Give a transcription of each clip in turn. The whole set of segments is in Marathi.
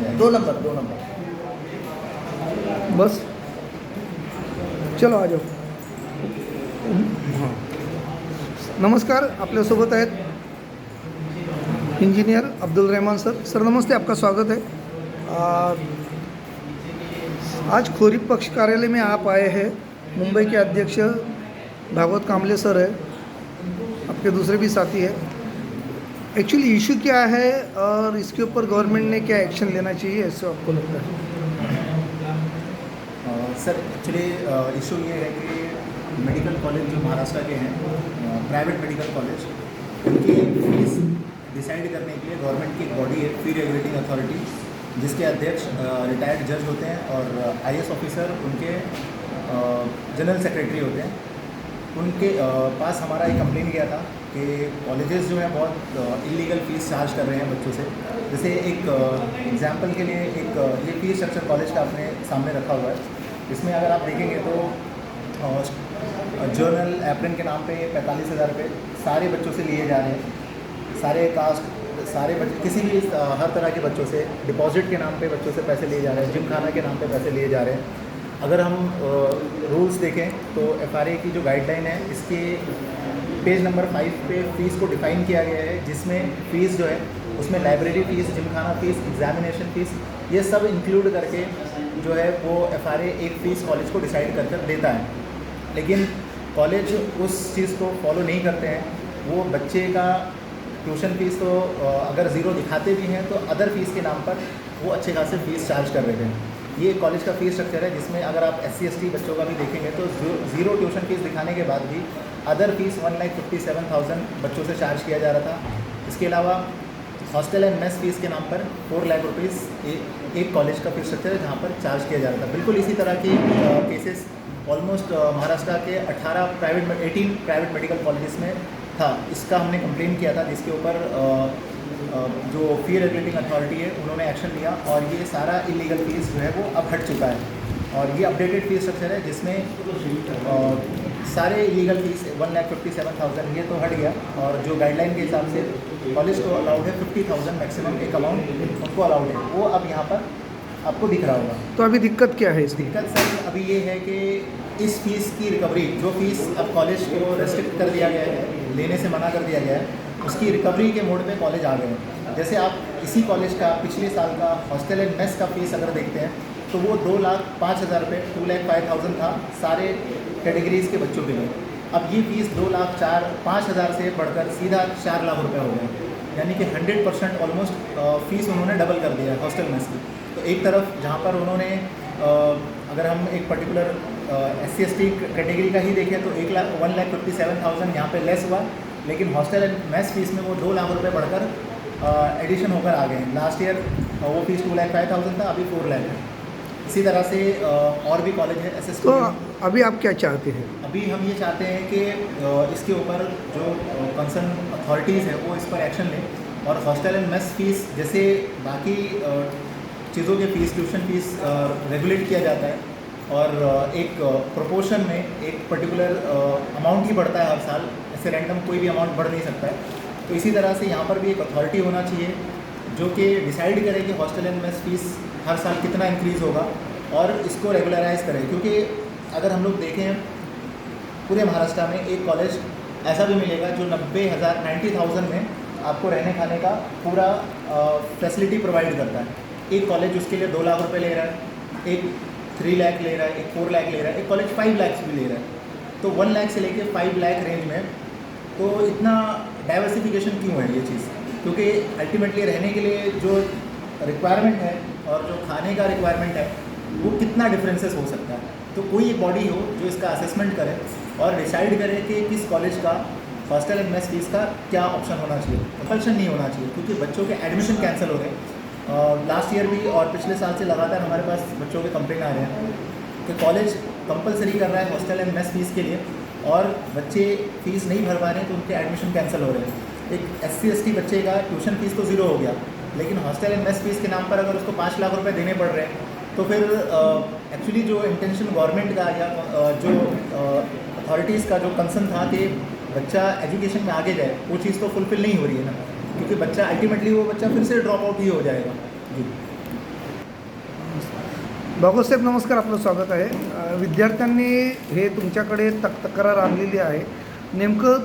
दो नंबर दो नंबर। बस। चलो आ जाओ। हाँ नमस्कार आपल्यासोबत आहेत engineer Abdul Rahman sir. Sir नमस्ते आपका स्वागत है। आ, आज खोरी पक्ष कार्यालय में आप आए हैं। मुंबई के अध्यक्ष भागवत कामले सर है। आपके दूसरे भी साथी है। एक्चुअली इशू क्या है और इसके ऊपर गवर्नमेंट ने क्या एक्शन लेना चाहिए, ऐसे आपको लगता है? सर एक्चुअली इशू ये है कि मेडिकल कॉलेज जो महाराष्ट्र के हैं प्राइवेट मेडिकल कॉलेज उनकी फ़ीस डिसाइड करने के लिए गवर्नमेंट की एक बॉडी है फ़ी रेगुलेटिंग अथॉरिटी जिसके अध्यक्ष रिटायर्ड जज होते हैं और आईएएस ऑफिसर उनके जनरल सेक्रेटरी होते हैं। उनके पास हमारा एक कंप्लेन गया था कि कॉलेजेस जो हैं बहुत इलीगल फ़ीस चार्ज कर रहे हैं बच्चों से। जैसे एक एग्जांपल के लिए एक ये फ़ीस स्ट्रक्चर कॉलेज का आपने सामने रखा हुआ है। इसमें अगर आप देखेंगे तो जर्नल एप्रन के नाम पे पैंतालीस हज़ार रुपये सारे बच्चों से लिए जा रहे हैं। सारे कास्ट सारे बच्चे, किसी भी हर तरह के बच्चों से डिपॉजिट के नाम पे बच्चों से पैसे लिए जा रहे हैं जिम खाना के नाम पे पैसे लिए जा रहे हैं। अगर हम रूल्स देखें तो एफआरए की जो गाइडलाइन है, इसके पेज नंबर फाइव पे फ़ीस को डिफ़ाइन किया गया है, जिसमें फ़ीस जो है, उसमें library fees gymkhana fees examination fees ये सब इंक्लूड करके जो है, वो एफआरए एक फ़ीस कॉलेज को डिसाइड कर कर देता है। लेकिन कॉलेज उस चीज़ को फॉलो नहीं करते हैं। वो बच्चे का ट्यूशन फ़ीस तो अगर ज़ीरो दिखाते भी हैं तो अदर फ़ीस के नाम पर वो अच्छे खासे फ़ीस चार्ज कर रहे हैं। ये कॉलेज का फ़ीस स्ट्रक्चर है, जिसमें अगर आप एस सी बच्चों का भी देखेंगे तो ज़ीरो ट्यूशन फ़ीस दिखाने के बाद भी other fees one lakh fifty seven thousand बच्चों से चार्ज किया जा रहा था। इसके अलावा हॉस्टल एंड मेस फ़ीस के नाम पर फोर लाख रुपीज़ एक कॉलेज का फ़ीस स्ट्रक्चर है, जहाँ पर चार्ज किया जा रहा था। बिल्कुल इसी तरह की केसेस ऑलमोस्ट महाराष्ट्र के 18 प्राइवेट 18 प्राइवेट मेडिकल कॉलेजेस में था। इसका हमने कंप्लेन किया था, जिसके ऊपर जो फ़ी रेगुलेटिंग अथॉरिटी है उन्होंने एक्शन लिया और ये सारा इलीगल फ़ीस जो है वो अब हट चुका है। और ये अपडेटेड फ़ीस स्ट्रक्चर है जिसमें सारे illegal fees one lakh fifty seven thousand ये तो हट गया और जो गाइडलाइन के हिसाब से कॉलेज को अलाउड है फिफ्टी थाउज़ेंड मैक्सिमम एक अमाउंट उनको अलाउड है। वो अब यहाँ पर आपको दिख रहा होगा। तो अभी दिक्कत क्या है इसकी? दिक्कत सर अभी ये है कि इस फ़ीस की रिकवरी जो फ़ीस अब कॉलेज को रेस्ट्रिक्ट कर दिया गया है लेने से मना कर दिया गया है उसकी रिकवरी के मोड में कॉलेज आ गए हैं। जैसे आप इसी कॉलेज का, पिछले साल का हॉस्टल एंड मेस का फ़ीस अगर देखते हैं तो वो दो लाख पाँच हज़ार रुपये टू लाख फाइव थाउज़ेंड था सारे कैटेगरीज के बच्चों के लिए। अब ये फ़ीस दो लाख चार, पाँच हज़ार से बढ़कर सीधा चार लाख रुपये हो गए यानी कि हंड्रेड परसेंट ऑलमोस्ट फ़ीस उन्होंने डबल कर दिया है हॉस्टल मेस की। तो एक तरफ़ जहाँ पर उन्होंने अगर हम एक पर्टिकुलर एस सी कैटेगरी का ही देखें तो एक lakh one lakh fifty seven thousand यहाँ पर लेस हुआ। लेकिन हॉस्टल एंड मेस फ़ीस में वो दो लाख रुपये बढ़कर एडिशन होकर आ गए हैं। लास्ट ईयर वो fees two lakh five thousand था अभी फोर लाख है। इसी तरह से और भी कॉलेज है एस एस तो अभी आप क्या चाहते हैं? अभी हम ये चाहते हैं कि इसके ऊपर जो कंसर्न अथॉरिटीज़ है वो इस पर एक्शन लें। और हॉस्टल एंड मेस फ़ीस जैसे बाकी चीज़ों के फ़ीस ट्यूशन फ़ीस रेगुलेट किया जाता है और एक प्रोपोर्शन में एक पर्टिकुलर अमाउंट ही बढ़ता है हर साल, ऐसे रैंडम कोई भी अमाउंट बढ़ नहीं सकता है। तो इसी तरह से यहाँ पर भी एक अथॉरिटी होना चाहिए, जो कि डिसाइड करे कि हॉस्टल एंड मेस फ़ीस हर साल कितना इंक्रीज़ होगा और इसको रेगुलराइज करें। क्योंकि अगर हम लोग देखें, पूरे महाराष्ट्र में एक कॉलेज ऐसा भी मिलेगा जो नब्बे हज़ार नाइन्टी थाउज़ेंड में आपको रहने खाने का पूरा फैसिलिटी प्रोवाइड करता है। एक कॉलेज उसके लिए दो लाख रुपए ले रहा है, एक थ्री लाख ले रहा है, एक फोर लाख ले रहा है, एक कॉलेज फाइव लैक्स भी ले रहा है। तो वन लाख से लेके फाइव लाख रेंज में तो इतना डाइवर्सिफिकेशन क्यों है ये चीज़? क्योंकि अल्टीमेटली रहने के लिए जो रिक्वायरमेंट है और जो खाने का रिक्वायरमेंट है, वो कितना डिफरेंसेस हो सकता है। तो कोई एक बॉडी हो जो इसका असेसमेंट करे और डिसाइड करे कि किस कॉलेज का हॉस्टल एंड मेस फ़ीस का क्या ऑप्शन होना चाहिए। कंपल्शन नहीं होना चाहिए, क्योंकि बच्चों के एडमिशन कैंसिल हो रहे हैं। लास्ट ईयर भी और पिछले साल से लगातार हमारे पास बच्चों के कंप्लेन आ रहे हैं कि कॉलेज कंपलसरी कर रहा है हॉस्टल एंड मेस फ़ीस के लिए और बच्चे फ़ीस नहीं भर पा रहे हैं तो उनके एडमिशन कैंसिल हो रहे हैं। एक एस सी बच्चे का ट्यूशन फ़ीस तो ज़ीरो हो गया, लेकिन हॉस्टल एंड मेस फ़ीस के नाम पर अगर उसको पाँच लाख रुपए देने पड़ रहे हैं तो फिर एक्चुअली जो इंटेंशन गवर्नमेंट का या जो अथॉरिटीज़ का जो कंसर्न था कि बच्चा एजुकेशन में आगे जाए, वो चीज़ तो फुलफिल नहीं हो रही है ना। क्योंकि बच्चा अल्टीमेटली वो बच्चा फिर से ड्रॉप आउट ही हो जाएगा। जी। भागवतसाहेब नमस्कार आपलं स्वागत आहे. विद्यार्थ्यांनी हे तुमच्याकडे तक तक्रार आणलेली आहे. नेमकं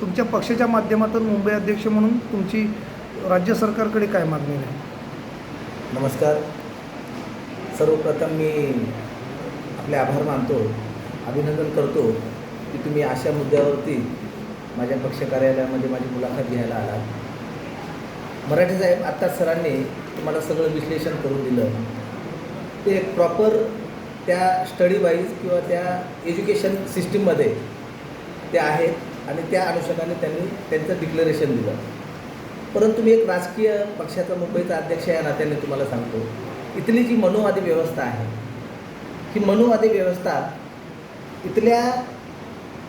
तुमच्या पक्षाच्या माध्यमातून मुंबई अध्यक्ष म्हणून तुमची राज्य सरकारकडे काय मागणी आहे? नमस्कार. सर्वप्रथम मी आपले आभार मानतो अभिनंदन करतो की तुम्ही अशा मुद्द्यावरती माझ्या पक्ष कार्यालयामध्ये माझी मुलाखत घ्यायला आलात. मराठी साहेब आत्ता सरांनी तुम्हाला सगळं विश्लेषण करून दिलं. ते प्रॉपर त्या स्टडी वाईज किंवा त्या एज्युकेशन सिस्टीममध्ये ते आहेत आणि त्या अनुषंगाने त्यांनी त्यांचं डिक्लरेशन दिलं. परंतु मी एक राजकीय पक्षाचा मुंबईचा अध्यक्ष या नात्याने तुम्हाला सांगतो. इथली जी मनोवादी व्यवस्था आहे ही मनोवादी व्यवस्था इथल्या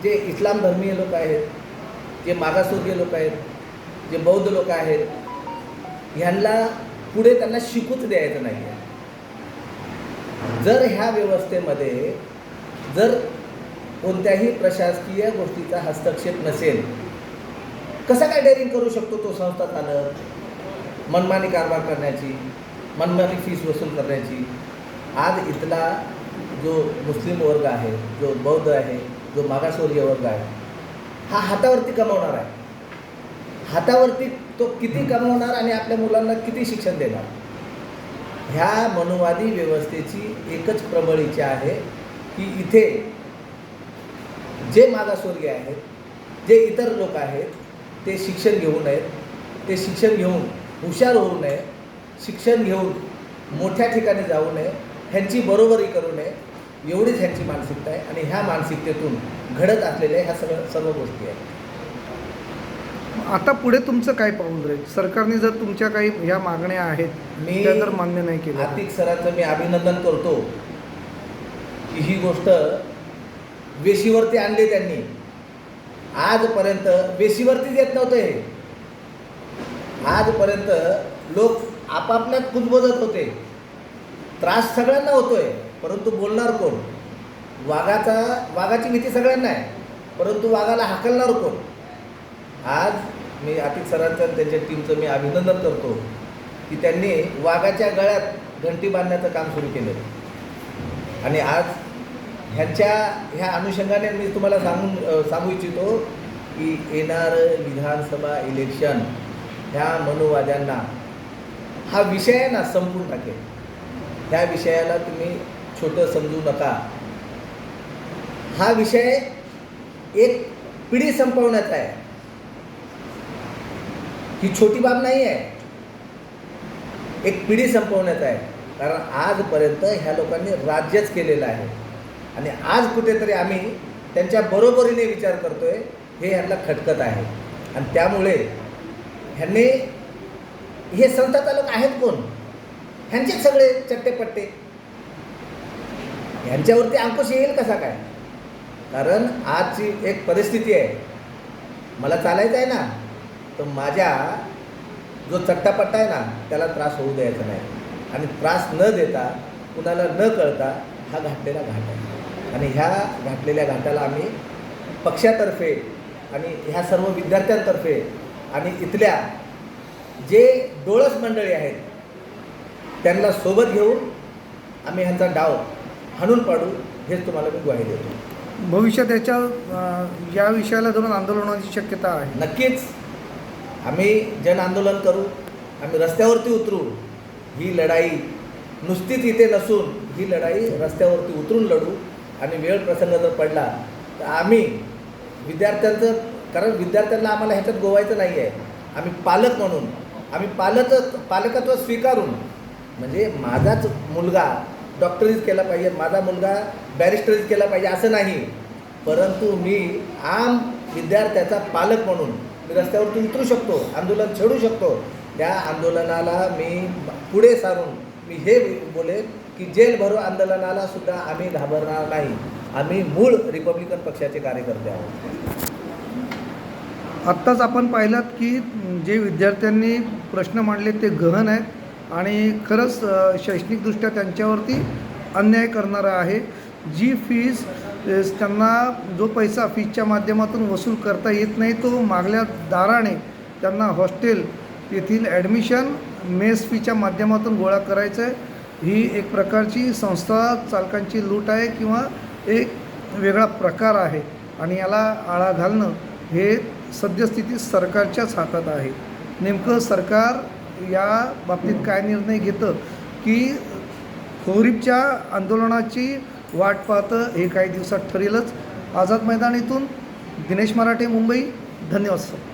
जे इस्लाम धर्मीय लोक आहेत जे मागासवर्गीय लोक आहेत जे बौद्ध लोक आहेत ह्यांना पुढे त्यांना शिकूच द्यायचं नाही आहे जर ह्या व्यवस्थेमध्ये जर कोणत्याही प्रशासकीय गोष्टीचा हस्तक्षेप नसेल कसा काय डेअरिंग करू शकतो तो संस्था चालक? मनमानी कारभार करण्याची मनमानी फीस वसूल करण्याची. आज इथला जो मुस्लिम वर्ग आहे जो बौद्ध आहे जो मागासवर्गीय वर्ग आहे हा हातावरती कमावणार आहे. हातावरती तो किती कमावणार आणि आपल्या मुलांना किती शिक्षण देणार? ह्या मनुवादी व्यवस्थेची एकच प्रबळ इच्छा आहे की इथे जे मागासवर्गीय आहेत जे इतर लोक आहेत ते शिक्षण घेऊ नयेत. ते शिक्षण घेऊन हुशार होऊ नये शिक्षण घेऊन मोठ्या ठिकाणी जाऊ नये. ह्यांची बरोबरी करू नये. एवढीच ह्यांची मानसिकता आहे आणि ह्या मानसिकतेतून घडत असलेल्या ह्या सगळं सर्व गोष्टी आहेत. आता पुढे तुमचं काय पाऊल राहील? सरकारने जर तुमच्या काही ह्या मागण्या आहेत मी त्या जर मान्य नाही केल्या आतिक सरांचं मी अभिनंदन करतो की ही गोष्ट वेशीवरती आणली त्यांनी. आजपर्यंत वेशीवरतीच येत नव्हतं. आजपर्यंत लोक आपापल्यात कुजबजत होते. त्रास सगळ्यांना होतोय परंतु बोलणार कोण? वाघाचा वाघाची भीती सगळ्यांना आहे परंतु वाघाला हाकलणार कोण? आज मी आतिक सरांचं त्यांच्या टीमचं मी अभिनंदन करतो की त्यांनी वाघाच्या गळ्यात घंटी बांधण्याचं काम सुरू केलं. आणि आज ह्यांच्या ह्या अनुषंगाने मी तुम्हाला सांगून सांगू इच्छितो की येणारं विधानसभा इलेक्शन ह्या मनुवाद्यांना हा विषय आहे ना संपून टाकेल. ह्या विषयाला तुम्ही छोटं समजू नका. हा विषय एक पिढी संपवण्याचा आहे. ही छोटी बाब नाही आहे. एक पिढी संपवण्यात आहे. कारण आजपर्यंत ह्या लोकांनी राज्यच केलेलं आहे. आणि आज कुठेतरी आम्ही त्यांच्या बरोबरीने विचार करतोय हे ह्यांना खटकत आहे. आणि त्यामुळे ह्यांनी हे संत चालक आहेत कोण? ह्यांचे सगळे चट्टेपट्टे. ह्यांच्यावरती अंकुश येईल कसा काय? कारण आजची एक परिस्थिती आहे. मला चालायचं आहे ना? तर माझ्या जो चट्टापट्टा आहे ना त्याला त्रास होऊ द्यायचा नाही. आणि त्रास न देता कुणाला न कळता हा घातलेला घाट आहे. आणि ह्या घातलेल्या घाटाला आम्ही पक्षातर्फे आणि ह्या सर्व विद्यार्थ्यांतर्फे आणि इथल्या जे डोळस मंडळी आहेत त्यांना सोबत घेऊन आम्ही ह्यांचा डाव हाणून पाडू हेच तुम्हाला मी ग्वाही देतो. भविष्यात याच्या या विषयाला धरून आंदोलन होण्याची शक्यता आहे. नक्कीच. आम्ही जन आंदोलन करू आम्ही रस्त्यावरती उतरू ही लढाई नुसतीच इथे नसून ही लढाई रस्त्यावरती उतरून लढू आणि वेळ प्रसंग जर पडला तर आम्ही विद्यार्थ्यांचं कारण विद्यार्थ्यांना आम्हाला ह्याच्यात गोवायचं नाही आहे आम्ही पालक म्हणून आम्ही पालक पालकत्व स्वीकारून म्हणजे माझाच मुलगा डॉक्टरीज केला पाहिजे माझा मुलगा बॅरिस्टरीज केला पाहिजे असं नाही. परंतु मी आम विद्यार्थ्याचा पालक म्हणून मी रस्त्यावरती उतरू शकतो आंदोलन छेडू शकतो. त्या आंदोलनाला मी पुढे सारून मी हे बोलेन की जेल भरो आंदोलनाला सुद्धा आम्ही घाबरणार नाही. आम्ही मूळ रिपब्लिकन पक्षाचे कार्यकर्ते आहोत. आत्ताच आपण पाहिलात की जे विद्यार्थ्यांनी प्रश्न मांडले ते गहन आहेत आणि खरंच शैक्षणिकदृष्ट्या त्यांच्यावरती अन्याय करणारा आहे. जी फीज त्यांना जो पैसा फीजच्या माध्यमातून वसूल करता येत नाही तो मागल्या दाराने त्यांना हॉस्टेल येथील ॲडमिशन मेस फीच्या माध्यमातून गोळा करायचं आहे ही एक प्रकारची संस्था चालकांची लूट आहे किंवा एक वेगळा प्रकार आहे आणि याला आळा घालणं हे सद्यस्थितीत सरकारच्याच हातात आहे. नेमकं सरकार या बाबतीत काय निर्णय घेतं की खोरीपच्या आंदोलनाची वाट पाहतं हे काही दिवसात ठरेलच. आझाद मैदानीतून दिनेश मराठे मुंबई. धन्यवाद सर.